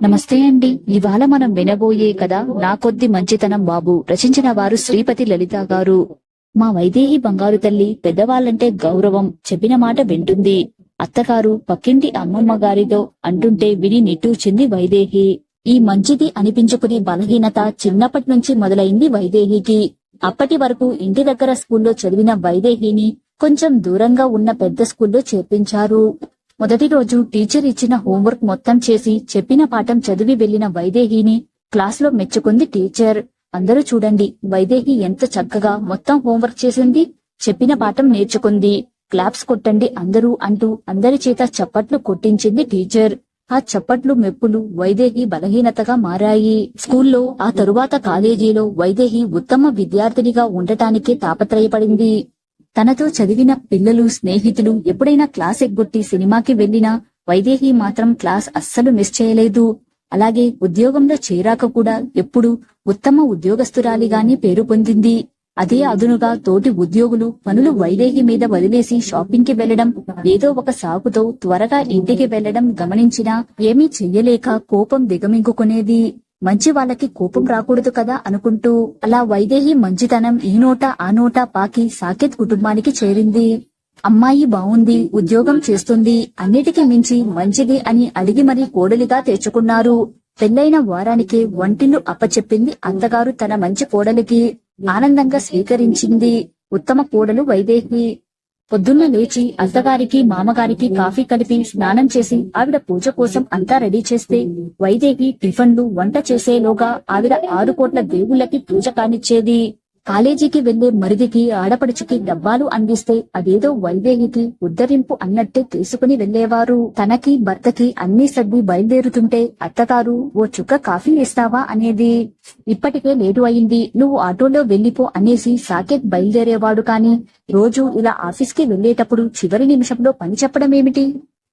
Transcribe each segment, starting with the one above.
నమస్తే అండి. ఇవాళ మనం వినబోయే కథ నా కొద్ది మంచితనం బాబు రచించిన వారు శ్రీపతి లలిత గారు. మా వైదేహి బంగారు తల్లి పెద్దవాళ్ళంటే గౌరవం చెప్పిన మాట వింటుంది. అత్తగారు పక్కింటి అమ్మమ్మ గారితో అంటుంటే విని నిట్టూచింది వైదేహి. ఈ మంచిది అనిపించుకునే బలహీనత చిన్నప్పటి నుంచి మొదలైంది వైదేహికి. అప్పటి వరకు ఇంటి దగ్గర స్కూల్లో చదివిన వైదేహిని కొంచెం దూరంగా ఉన్న పెద్ద స్కూల్లో చేర్పించారు. మొదటి రోజు టీచర్ ఇచ్చిన హోంవర్క్ మొత్తం చేసి చెప్పిన పాఠం చదివి వెళ్ళిన వైదేహిని క్లాస్లో మెచ్చుకుంది టీచర్. అందరూ చూడండి వైదేహి ఎంత చక్కగా మొత్తం హోంవర్క్ చేసింది చెప్పిన పాఠం నేర్చుకుంది. క్లాప్స్ కొట్టండి అందరూ అంటూ అందరి చేత చప్పట్లు కొట్టించింది టీచర్. ఆ చప్పట్లు మెప్పులు వైదేహి బలహీనతగా మారాయి. స్కూల్లో ఆ తరువాత కాలేజీలో వైదేహి ఉత్తమ విద్యార్థినిగా ఉండటానికే తాపత్రయపడింది. తనతో చదివిన పిల్లలు స్నేహితులు ఎప్పుడైనా క్లాస్ ఎగ్గొట్టి సినిమాకి వెళ్ళినా వైదేహి మాత్రం క్లాస్ అస్సలు మిస్ చేయలేదు. అలాగే ఉద్యోగంలో చేరాక కూడా ఎప్పుడు ఉత్తమ ఉద్యోగస్తురాలిగానే పేరు పొందింది. అదే అదునుగా తోటి ఉద్యోగులు పనులు వైదేహి మీద వదిలేసి షాపింగ్కి వెళ్ళడం ఏదో ఒక సాకుతో త్వరగా ఇంటికి వెళ్ళడం గమనించినా ఏమీ చెయ్యలేక కోపం దిగమింగుకునేది. మంచి వాళ్ళకి కోపం రాకూడదు కదా అనుకుంటూ అలా వైదేహి మంచితనం ఈ నోట ఆ నోట పాకి సాకేత్ కుటుంబానికి చేరింది. అమ్మాయి బావుంది ఉద్యోగం చేస్తుంది అన్నిటికీ మించి మంచిది అని అడిగి మరీ కోడలిగా తెచ్చుకున్నారు. పెళ్ళైన వారానికే వంటిల్లు అప్పచెప్పింది అత్తగారు తన మంచి కోడలికి ఆనందంగా స్వీకరించింది. ఉత్తమ కోడలు వైదేహి. పొద్దున్న లేచి అత్తగారికి మామగారికి కాఫీ కలిపి స్నానం చేసి ఆవిడ పూజ కోసం అంతా రెడీ చేస్తే వైదేహి టిఫన్లు వంట చేసేలోగా ఆవిడ ఆరు కోట్ల దేవుళ్ళకి పూజ కానిచ్చేది. కాలేజీకి వెళ్ళే మరిదికి ఆడపడుచుకి డబ్బాలు అందిస్తే అదేదో వైదేహికి ఉద్ధరింపు అన్నట్టే తీసుకుని వెళ్ళేవారు తనకి భర్తకి అన్ని సర్ది బయలుదేరుతుంటే అత్తగారు ఓ చుక్క కాఫీ ఇస్తావా అనేది ఇప్పటికే లేటు అయింది నువ్వు ఆటోలో వెళ్ళిపో అనేసి సాకేత్ బయలుదేరేవాడు. కాని రోజు ఇలా ఆఫీస్కి వెళ్ళేటప్పుడు చివరి నిమిషంలో పని చెప్పడమేమిటి?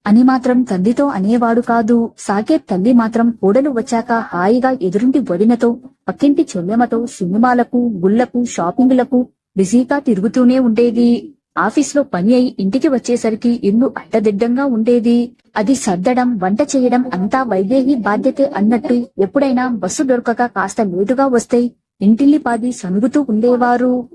అని మాత్రం తల్లితో అనేవాడు కాదు. సాకేత్ తల్లి మాత్రం కోడలు వచ్చాక హాయిగా ఎదురుంటి వడినతో పక్కింటి చెల్లెమతో సినిమాలకు గుళ్ళకు షాపింగ్లకు బిజీగా తిరుగుతూనే ఉండేది. ఆఫీస్లో పని అయి ఇంటికి వచ్చేసరికి ఇల్లు అడ్డదిడ్డంగా ఉండేది. అది సర్దడం వంట చేయడం అంతా వైదేహి బాధ్యతే అన్నట్టు ఎప్పుడైనా బస్సు దొరకక కాస్త లేటుగా వస్తే ఇంటిల్లి పాది సనుగుతూ ఉండేవారు.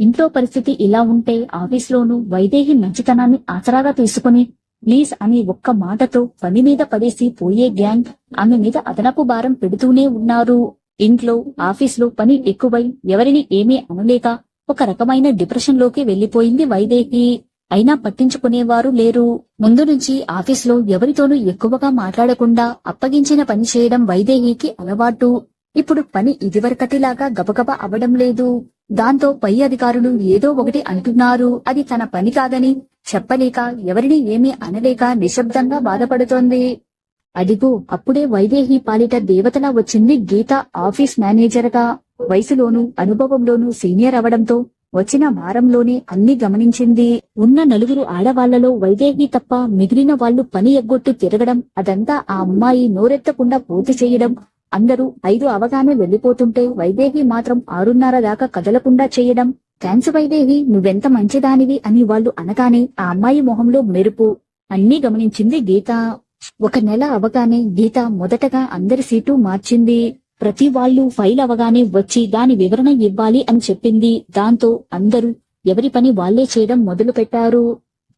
ఇంట్లో పరిస్థితి ఇలా ఉంటే ఆఫీస్లోనూ వైదేహి మంచితనాన్ని ఆసరాగా తీసుకుని ప్లీజ్ అని ఒక్క మాటతో పని మీద పడేసి పోయే గ్యాంగ్ ఆమె మీద అదనపు భారం పెడుతూనే ఉన్నారు. ఇంట్లో ఆఫీస్లో పని ఎక్కువై ఎవరిని ఏమీ అనలేక ఒక రకమైన డిప్రెషన్లోకి వెళ్ళిపోయింది వైదేహి. అయినా పట్టించుకునేవారు లేరు. ముందు నుంచి ఆఫీస్లో ఎవరితోనూ ఎక్కువగా మాట్లాడకుండా అప్పగించిన పని చేయడం వైదేహికి అలవాటు. ఇప్పుడు పని ఇదివరకటిలాగా గబగబ అవడం లేదు. దాంతో పై అధికారులు ఏదో ఒకటి అంటున్నారు. అది తన పని కాదని చెప్పలేక ఎవరిని ఏమీ అనలేక నిశ్శబ్దంగా బాధపడుతోంది. అదిగో అప్పుడే వైదేహి పాలిట దేవతలా వచ్చింది గీత ఆఫీస్ మేనేజర్గా వయసులోనూ అనుభవంలోనూ సీనియర్ అవడంతో వచ్చిన వారంలోనే అన్ని గమనించింది. ఉన్న నలుగురు ఆడవాళ్ళలో వైదేహి తప్ప మిగిలిన వాళ్ళు పని ఎగ్గొట్టు తిరగడం అదంతా ఆ అమ్మాయి నోరెత్తకుండా పూర్తి చేయడం అందరూ ఐదు అవగానే వెళ్ళిపోతుంటే వైదేహి మాత్రం ఆరున్నర దాకా కదలకుండా చేయడం థ్యాంక్స్ వైదేహి నువ్వెంత మంచిదానివి అని వాళ్ళు అనగానే ఆ అమ్మాయి మొహంలో మెరుపు అన్నీ గమనించింది గీత. ఒక నెల అవగానే గీత మొదటగా అందరి సీటు మార్చింది. ప్రతి వాళ్ళు ఫైల్ అవగానే వచ్చి దాని వివరణ ఇవ్వాలి అని చెప్పింది. దాంతో అందరూ ఎవరి పని వాళ్ళే చేయడం మొదలు పెట్టారు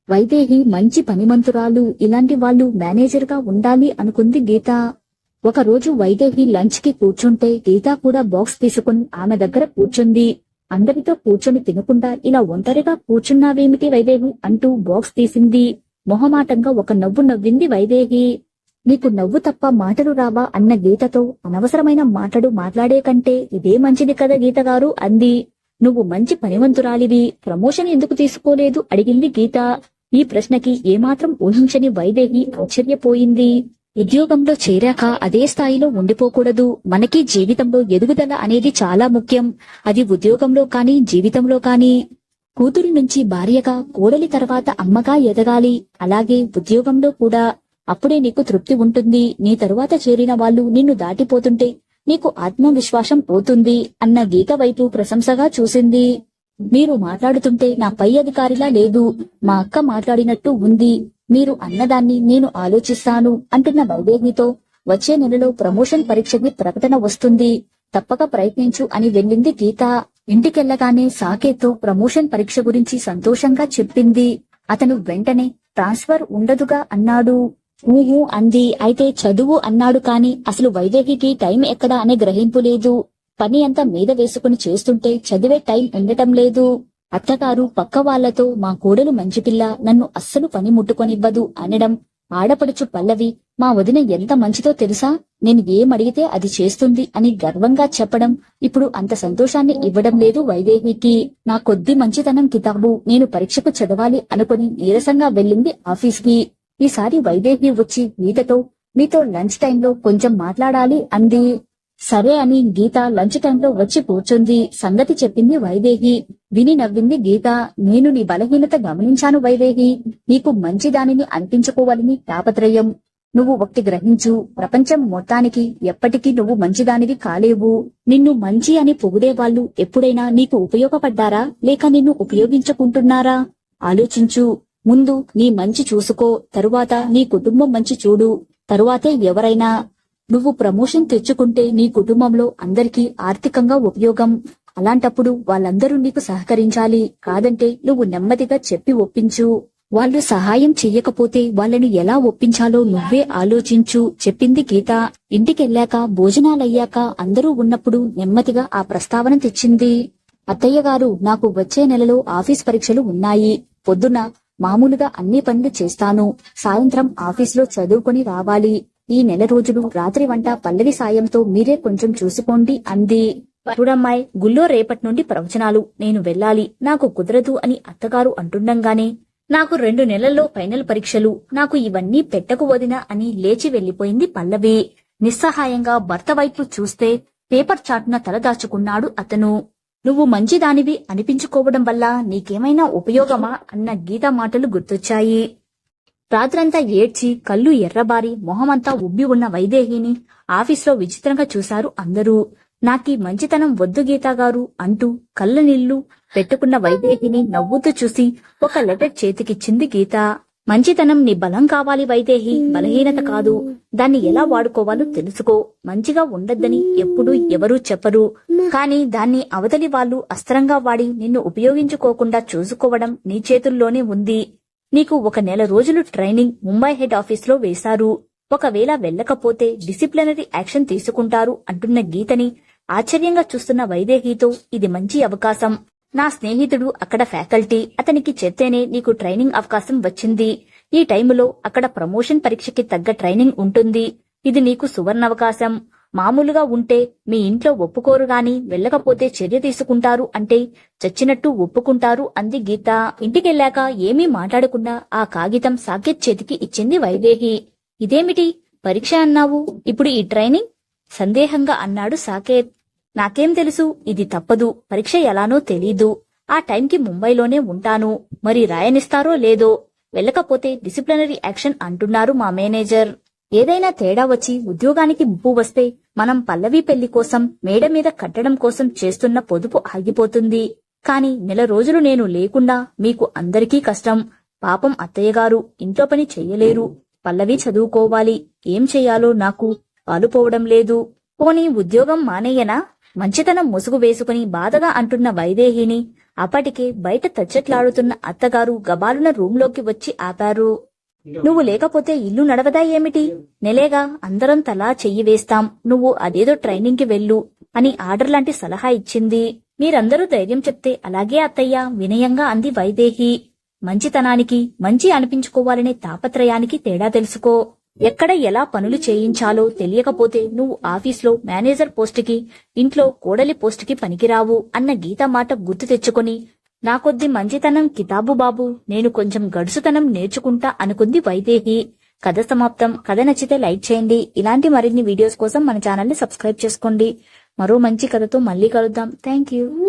వైదేహి మంచి పనిమంతురాలు ఇలాంటి వాళ్ళు మేనేజర్గా ఉండాలి అనుకుంది గీత. ఒక రోజు వైదేహి లంచ్కి కూర్చుంటే గీత కూడా బాక్స్ తీసుకుని ఆమె దగ్గర కూర్చుంది. అందరితో కూర్చొని తినకుండా ఇలా ఒంటరిగా కూర్చున్నావేమిటి వైదేహి అంటూ బాక్స్ తీసింది. మొహమాటంగా ఒక నవ్వు నవ్వింది వైదేహి నీకు నవ్వు తప్ప మాటలు రావా అన్న గీతతో అనవసరమైన మాటలు మాట్లాడే కంటే ఇదే మంచిది కదా గీత గారు అంది. నువ్వు మంచి పనివంతురాలివి ప్రమోషన్ ఎందుకు తీసుకోలేదు? అడిగింది గీత. ఈ ప్రశ్నకి ఏమాత్రం ఊహించని వైదేహి ఆశ్చర్యపోయింది. ఉద్యోగంలో చేరాక అదే స్థాయిలో ఉండిపోకూడదు. మనకి జీవితంలో ఎదుగుదల అనేది చాలా ముఖ్యం. అది ఉద్యోగంలో కానీ జీవితంలో కానీ. కూతురు నుంచి భార్యగా కోడలి తర్వాత అమ్మగా ఎదగాలి. అలాగే ఉద్యోగంలో కూడా. అప్పుడే నీకు తృప్తి ఉంటుంది. నీ తరువాత చేరిన వాళ్ళు నిన్ను దాటిపోతుంటే నీకు ఆత్మవిశ్వాసం పోతుంది అన్న గీత వైపు ప్రశంసగా చూసింది. మీరు మాట్లాడుతుంటే నా పై అధికారిలా లేదు. మా అక్క మాట్లాడినట్టు ఉంది. మీరు అన్నదాన్ని నేను ఆలోచిస్తాను అంటున్న వైదేహితో వచ్చే నెలలో ప్రమోషన్ పరీక్షకి ప్రకటన వస్తుంది. తప్పక ప్రయత్నించు అని వెళ్ళింది గీత. ఇంటికెళ్ళగానే సాకేత్తో ప్రమోషన్ పరీక్ష గురించి సంతోషంగా చెప్పింది. అతను వెంటనే ట్రాన్స్ఫర్ ఉండదుగా అన్నాడు. ఊహు అంది. అయితే చదువు అన్నాడు కాని అసలు వైదేహికి టైం ఎక్కడా అనే గ్రహింపు లేదు. పని అంతా మీద వేసుకుని చేస్తుంటే చదివే టైం ఉండటం లేదు. అత్తగారు పక్క వాళ్ళతో మా కోడలు మంచి పిల్ల నన్ను అస్సలు పని ముట్టుకొనివ్వదు అనడం ఆడపడుచు పల్లవి మా వదిన ఎంత మంచిదో తెలుసా? నేను ఏమడిగితే అది చేస్తుంది అని గర్వంగా చెప్పడం ఇప్పుడు అంత సంతోషాన్ని ఇవ్వడం లేదు వైదేహికి. నా కొద్ది మంచితనం కితాబు నేను పరీక్షకు చదవాలి అనుకుని నీరసంగా వెళ్ళింది ఆఫీస్కి. ఈసారి వైదేహి వచ్చి గీతతో మీతో లంచ్ టైంలో కొంచెం మాట్లాడాలి అంది. సరే అని గీత లంచ్ టైంలో వచ్చి కూర్చుంది. సంగతి చెప్పింది వైదేహి. విని నవ్వింది గీత. నేను నీ బలహీనత గమనించాను వైదేహి. నీకు మంచి దానిని అనిపించుకోవాలని తాపత్రయం. నువ్వు ఒకటి గ్రహించు. ప్రపంచం మొత్తానికి ఎప్పటికీ నువ్వు మంచిదానివి కాలేవు. నిన్ను మంచి అని పొగిడే వాళ్ళు ఎప్పుడైనా నీకు ఉపయోగపడ్డారా? లేక నిన్ను ఉపయోగించుకుంటున్నారా? ఆలోచించు. ముందు నీ మంచి చూసుకో. తరువాత నీ కుటుంబం మంచి చూడు. తరువాతే ఎవరైనా నువ్వు ప్రమోషన్ తెచ్చుకుంటే నీ కుటుంబంలో అందరికీ ఆర్థికంగా ఉపయోగం. అలాంటప్పుడు వాళ్ళందరూ నీకు సహకరించాలి. కాదంటే నువ్వు నెమ్మదిగా చెప్పి ఒప్పించు. వాళ్ళు సహాయం చెయ్యకపోతే వాళ్ళని ఎలా ఒప్పించాలో నువ్వే ఆలోచించు చెప్పింది గీత. ఇంటికెళ్ళాక భోజనాలయ్యాక అందరూ ఉన్నప్పుడు నెమ్మదిగా ఆ ప్రస్తావన తెచ్చింది. అత్తయ్య గారు నాకు వచ్చే నెలలో ఆఫీస్ పరీక్షలు ఉన్నాయి. పొద్దున మామూలుగా అన్ని పనులు చేస్తాను. సాయంత్రం ఆఫీసులో చదువుకొని రావాలి. ఈ నెల రోజులు రాత్రి వంట పల్లవి సాయంతో మీరే కొంచెం చూసుకోండి అంది. చూడమ్మాయి గుళ్ళో రేపటి నుండి ప్రవచనాలు. నేను వెళ్ళాలి. నాకు కుదరదు అని అత్తగారు అంటుండంగానే నాకు రెండు నెలల్లో ఫైనల్ పరీక్షలు. నాకు ఇవన్నీ పెట్టకు వదినా అని లేచి వెళ్ళిపోయింది పల్లవి. నిస్సహాయంగా భర్త వైపు చూస్తే పేపర్ చాటున తలదాచుకున్నాడు అతను. నువ్వు మంచిదానివి అనిపించుకోవడం వల్ల నీకేమైనా ఉపయోగమా? అన్న గీత మాటలు గుర్తొచ్చాయి. రాత్రంతా ఏడ్చి కళ్ళు ఎర్రబారి మొహమంతా ఉబ్బి ఉన్న వైదేహిని ఆఫీస్లో విచిత్రంగా చూశారు అందరూ. నాకీ మంచితనం వద్దు గీతా గారు అంటూ కళ్ళ నీళ్ళు పెట్టుకున్న వైదేహిని నవ్వుతూ చూసి ఒక లెటర్ చేతికిచ్చింది గీత. మంచితనం నీ బలం కావాలి వైదేహి బలహీనత కాదు. దాన్ని ఎలా వాడుకోవాలో తెలుసుకో. మంచిగా ఉండద్దని ఎప్పుడూ ఎవరూ చెప్పరు. కాని దాన్ని అవతలి వాళ్ళు అస్త్రంగా వాడి నిన్ను ఉపయోగించుకోకుండా చూసుకోవడం నీ చేతుల్లోనే ఉంది. నీకు ఒక నెల రోజులు ట్రైనింగ్ ముంబై హెడ్ ఆఫీస్లో వేశారు. ఒకవేళ వెళ్ళకపోతే డిసిప్లినరీ యాక్షన్ తీసుకుంటారు అంటున్న గీతని ఆశ్చర్యంగా చూస్తున్న వైదేహితో ఇది మంచి అవకాశం. నా స్నేహితుడు అక్కడ ఫ్యాకల్టీ. అతనికి చెప్తేనే నీకు ట్రైనింగ్ అవకాశం వచ్చింది. ఈ టైములో అక్కడ ప్రమోషన్ పరీక్షకి తగ్గ ట్రైనింగ్ ఉంటుంది. ఇది నీకు సువర్ణావకాశం. మామూలుగా ఉంటే మీ ఇంట్లో ఒప్పుకోరు గాని వెళ్ళకపోతే చర్య తీసుకుంటారు అంటే చచ్చినట్టు ఒప్పుకుంటారు అంది గీత. ఇంటికెళ్ళాక ఏమీ మాట్లాడకుండా ఆ కాగితం సాకేత్ చేతికి ఇచ్చింది వైదేహి. ఇదేమిటి? పరీక్ష అన్నావు? ఇప్పుడు ఈ ట్రైనింగ్? సందేహంగా అన్నాడు సాకేత్. నాకేం తెలుసు? ఇది తప్పదు. పరీక్ష ఎలానో తెలీదు. ఆ టైంకి ముంబైలోనే ఉంటాను. మరి రాయనిస్తారో లేదో? వెళ్ళకపోతే డిసిప్లినరీ యాక్షన్ అంటున్నారు మా మేనేజర్. ఏదైనా తేడా వచ్చి ఉద్యోగానికి ముప్పు వస్తే మనం పల్లవి పెళ్ళి కోసం మేడ మీద కట్టడం కోసం చేస్తున్న పొదుపు ఆగిపోతుంది. కాని నెల రోజులు నేను లేకుండా మీకు అందరికీ కష్టం. పాపం అత్తయ్యగారు ఇంట్లో పని చెయ్యలేరు పల్లవి చదువుకోవాలి. ఏం చెయ్యాలో నాకు పాలుపోవడం లేదు. పోనీ ఉద్యోగం మానేయనా? మంచితనం ముసుగు వేసుకుని బాధగా అంటున్న వైదేహిని అప్పటికే బయట తచ్చట్లాడుతున్న అత్తగారు గబాలున రూంలోకి వచ్చి ఆపారు. నువ్వు లేకపోతే ఇల్లు నడవదా ఏమిటి? నెలేగా అందరం తలా చెయ్యి వేస్తాం. నువ్వు అదేదో ట్రైనింగ్కి వెళ్ళు అని ఆర్డర్ లాంటి సలహా ఇచ్చింది. మీరందరూ ధైర్యం చెప్తే అలాగే అత్తయ్య వినయంగా అంది వైదేహి. మంచితనానికి మంచి అనిపించుకోవాలనే తాపత్రయానికి తేడా తెలుసుకో. ఎక్కడ ఎలా పనులు చేయించాలో తెలియకపోతే నువ్వు ఆఫీస్లో మేనేజర్ పోస్టుకి ఇంట్లో కోడలి పోస్టుకి పనికిరావు అన్న గీత మాట గుర్తు తెచ్చుకొని నా కొద్ది మంచితనం కితాబు బాబు నేను కొంచెం గడుసుతనం నేర్చుకుంటా అనుకుంది వైదేహి. కథ సమాప్తం. కథ నచ్చితే లైక్ చేయండి. ఇలాంటి మరిన్ని వీడియోస్ కోసం మన ఛానల్ని సబ్స్క్రైబ్ చేసుకోండి. మరో మంచి కథతో మళ్ళీ కలుద్దాం. Thank you.